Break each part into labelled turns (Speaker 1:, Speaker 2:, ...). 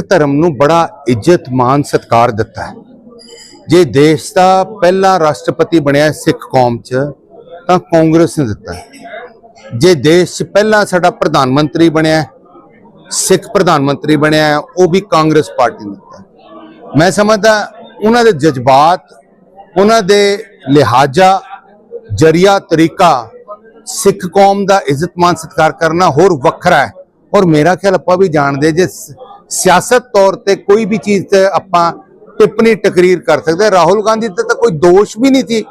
Speaker 1: ਸਿੱਖ ਧਰਮ ਨੂੰ ਬੜਾ ਇੱਜ਼ਤ ਮਾਨ ਸਤਕਾਰ ਦਿੱਤਾ ਹੈ। ਜੇ ਦੇਸ਼ ਦਾ ਪਹਿਲਾ ਰਾਸ਼ਟਰਪਤੀ ਬਣਿਆ ਸਿੱਖ ਕੌਮ 'ਚ ਤਾਂ ਕਾਂਗਰਸ ਨੇ ਦਿੱਤਾ ਜੇ ਦੇਸ਼ 'ਚ ਪਹਿਲਾ ਸਾਡਾ ਪ੍ਰਧਾਨ ਮੰਤਰੀ ਬਣਿਆ ਸਿੱਖ ਪ੍ਰਧਾਨ ਮੰਤਰੀ ਬਣਿਆ ਹੈ, ਉਹ ਵੀ ਕਾਂਗਰਸ ਪਾਰਟੀ ਨੇ ਦਿੱਤਾ ਮੈਂ ਸਮਝਦਾ ਉਹਨਾਂ ਦੇ ਜਜ਼ਬਾਤ ਉਹਨਾਂ ਦੇ ਲਿਹਾਜ਼ਾ ਜਰੀਆ ਤਰੀਕਾ ਸਿੱਖ ਕੌਮ ਦਾ ਇੱਜ਼ਤ ਮਾਨ ਸਤਿਕਾਰ ਕਰਨਾ ਹੋਰ ਵੱਖਰਾ ਹੈ। ਔਰ ਮੇਰਾ ਖਿਆਲ ਆਪਾਂ ਵੀ ਜਾਣਦੇ ਜੇ ਸਿਆਸਤ ਤੌਰ ਤੇ ਕੋਈ ਵੀ ਚੀਜ਼ ਤੇ ਆਪਾਂ ਟਿੱਪਣੀ ਤਕਰੀਰ ਕਰ ਸਕਦੇ ਰਾਹੁਲ ਗਾਂਧੀ ਤੇ ਤਾਂ ਕੋਈ ਦੋਸ਼ ਵੀ ਨਹੀਂ ਸੀ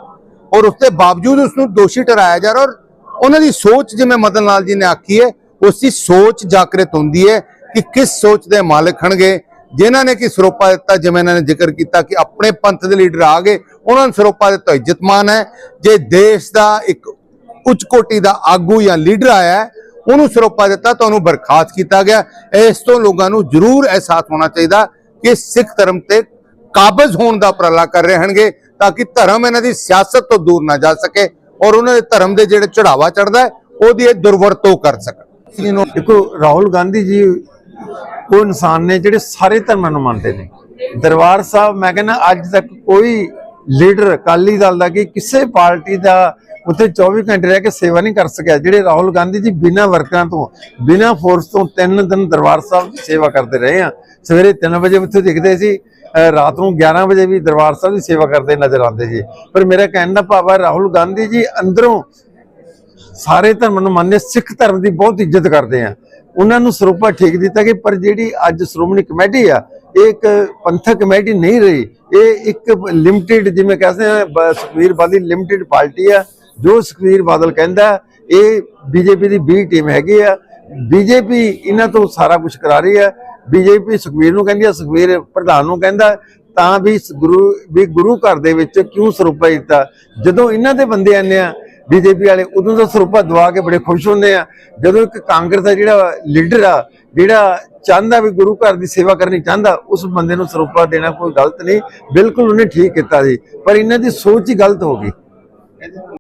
Speaker 1: ਔਰ ਉਸ ਦੇ ਬਾਵਜੂਦ ਉਸ ਨੂੰ ਦੋਸ਼ੀ ਠਹਿਰਾਇਆ ਜਾ ਰਿਹਾ ਔਰ ਉਹਨਾਂ ਦੀ ਸੋਚ ਜਿਵੇਂ ਮਦਨ ਲਾਲ ਜੀ ਨੇ ਆਖੀ ਹੈ ਉਸ ਦੀ ਸੋਚ ਜਾਗਰਤ ਹੁੰਦੀ ਹੈ ਕਿ ਕਿਸ ਸੋਚ ਦੇ ਮਾਲਕ ਹਨਗੇ ਜਿਨ੍ਹਾਂ ਨੇ ਕਿ ਸਰੋਪਾ ਦਿੱਤਾ, ਜਿਵੇਂ ਇਹਨਾਂ ਨੇ ਜ਼ਿਕਰ ਕੀਤਾ ਕਿ ਆਪਣੇ ਪੰਥ ਦੇ ਲੀਡਰ ਆ ਗਏ, ਉਹਨਾਂ ਨੂੰ ਸਰੋਪਾ ਦਿੱਤਾ, ਇੱਜ਼ਤਮਾਨ ਹੈ। ਜੇ ਦੇਸ਼ ਦਾ ਇੱਕ ਉੱਚ ਕੋਟੀ ਦਾ ਆਗੂ ਜਾਂ ਲੀਡਰ ਆਇਆ ਉਹਨੂੰ ਸਰੋਪਾ ਦਿੱਤਾ ਤਾਂ ਬਰਖਾਸਤ ਕੀਤਾ ਗਿਆ। ਇਸ ਤੋਂ ਲੋਕਾਂ ਨੂੰ ਜ਼ਰੂਰ ਅਹਿਸਾਸ ਹੋਣਾ ਚਾਹੀਦਾ ਕਿ ਸਿੱਖ ਧਰਮ ਤੇ ਕਾਬਜ਼ ਹੋਣ ਦਾ ਉਪਰਾਲਾ ਕਰ ਰਹੇ ਹਨਗੇ ਤਾਂ ਕਿ ਧਰਮ ਇਹਨਾਂ ਦੀ ਸਿਆਸਤ ਤੋਂ ਦੂਰ ਨਾ ਜਾ ਸਕੇ ਔਰ ਉਹਨਾਂ ਦੇ ਧਰਮ ਦੇ ਜਿਹੜੇ ਚੜਾਵਾ ਚੜਦਾ ਉਹਦੀ ਇਹ ਦੁਰਵਰਤੋਂ ਕਰ ਸਕਣ।
Speaker 2: ਦੇਖੋ, ਰਾਹੁਲ ਗਾਂਧੀ ਜੀ, ਉਹ ਇਨਸਾਨ ਨੇ ਜਿਹੜੇ ਸਾਰੇ ਧਰਮਾਂ ਨੂੰ ਮੰਨਦੇ ਨੇ। ਦਰਬਾਰ ਸਾਹਿਬ, ਮੈਂ ਕਹਿੰਦਾ, ਅੱਜ ਤੱਕ ਕੋਈ ਲੀਡਰ ਅਕਾਲੀ ਦਲ ਦਾ ਕਿ ਕਿਸੇ ਪਾਰਟੀ ਦਾ ਉੱਥੇ 24 ਘੰਟੇ ਰਹਿ ਕੇ ਸੇਵਾ ਨਹੀਂ ਕਰ ਸਕਿਆ। ਜਿਹੜੇ ਰਾਹੁਲ ਗਾਂਧੀ ਜੀ ਬਿਨਾਂ ਵਰਕਰਾਂ ਤੋਂ, ਬਿਨਾਂ ਫੋਰਸ ਤੋਂ ਤਿੰਨ ਦਿਨ ਦਰਬਾਰ ਸਾਹਿਬ ਦੀ ਸੇਵਾ ਕਰਦੇ ਰਹੇ ਆ। ਸਵੇਰੇ 3 ਵਜੇ ਉੱਥੇ ਦਿਖਦੇ ਸੀ ਰਾਤ ਨੂੰ 11 ਵਜੇ ਵੀ ਦਰਬਾਰ ਸਾਹਿਬ ਦੀ ਸੇਵਾ ਕਰਦੇ ਨਜ਼ਰ ਆਉਂਦੇ ਸੀ। ਪਰ ਮੇਰਾ ਕਹਿਣ ਦਾ ਭਾਵ ਹੈ, ਰਾਹੁਲ ਗਾਂਧੀ ਜੀ ਅੰਦਰੋਂ ਸਾਰੇ ਧਰਮ ਨੂੰ ਮੰਨਦੇ, ਸਿੱਖ ਧਰਮ ਦੀ ਬਹੁਤ ਇੱਜ਼ਤ ਕਰਦੇ ਆ। ਉਹਨਾਂ ਨੂੰ ਸਰੂਪਾ ਠੀਕ ਦਿੱਤਾ ਕਿ ਪਰ ਜਿਹੜੀ ਅੱਜ ਸ਼੍ਰੋਮਣੀ ਕਮੇਟੀ ਆ, ਇਹ ਇੱਕ ਪੰਥਕ ਕਮੇਟੀ ਨਹੀਂ ਰਹੀ। ਇਹ ਇੱਕ ਲਿਮਟਿਡ ਜਿਵੇਂ ਕਹਿੰਦੇ ਆ, ਬ- ਸੁਖਬੀਰ ਬਾਦਲ ਲਿਮਟਿਡ ਪਾਰਟੀ ਆ। ਜੋ ਸੁਖਬੀਰ ਬਾਦਲ ਕਹਿੰਦਾ ਇਹ ਬੀਜੇਪੀ ਦੀ ਬੀ ਟੀਮ ਹੈਗੀ ਆ। ਬੀਜੇਪੀ ਇਹਨਾਂ ਤੋਂ ਸਾਰਾ ਕੁਝ ਕਰਾ ਰਹੀ ਹੈ ਬੀਜੇਪੀ ਸੁਖਬੀਰ ਨੂੰ ਕਹਿੰਦੀ ਆ ਸੁਖਬੀਰ ਪ੍ਰਧਾਨ ਨੂੰ ਕਹਿੰਦਾ ਤਾਂ ਵੀ ਗੁਰੂ ਵੀ ਗੁਰੂ ਘਰ ਦੇ ਵਿੱਚ ਕਿਉਂ ਸਰੂਪਾ ਦਿੱਤਾ? ਜਦੋਂ ਇਹਨਾਂ ਦੇ ਬੰਦੇ ਆਉਂਦੇ ਆ, ਬੀਜੇਪੀ ਵਾਲੇ, ਉਦੋਂ ਦਾ ਸਰੂਪਾ ਦਵਾ ਕੇ ਬੜੇ ਖੁਸ਼ ਹੁੰਦੇ ਆ। ਜਦੋਂ ਇੱਕ ਕਾਂਗਰਸ ਦਾ ਜਿਹੜਾ ਲੀਡਰ ਆ, ਜਿਹੜਾ ਚਾਹੁੰਦਾ ਵੀ ਗੁਰੂ ਘਰ ਦੀ ਸੇਵਾ ਕਰਨੀ ਚਾਹੁੰਦਾ, ਉਸ ਬੰਦੇ ਨੂੰ ਸਰੂਪਾ ਦੇਣਾ ਕੋਈ ਗਲਤ ਨਹੀਂ। ਬਿਲਕੁਲ ਉਹਨੇ ਠੀਕ ਕੀਤਾ ਸੀ। ਪਰ ਇਹਨਾਂ ਦੀ ਸੋਚ ਹੀ ਗਲਤ ਹੋ ਗਈ।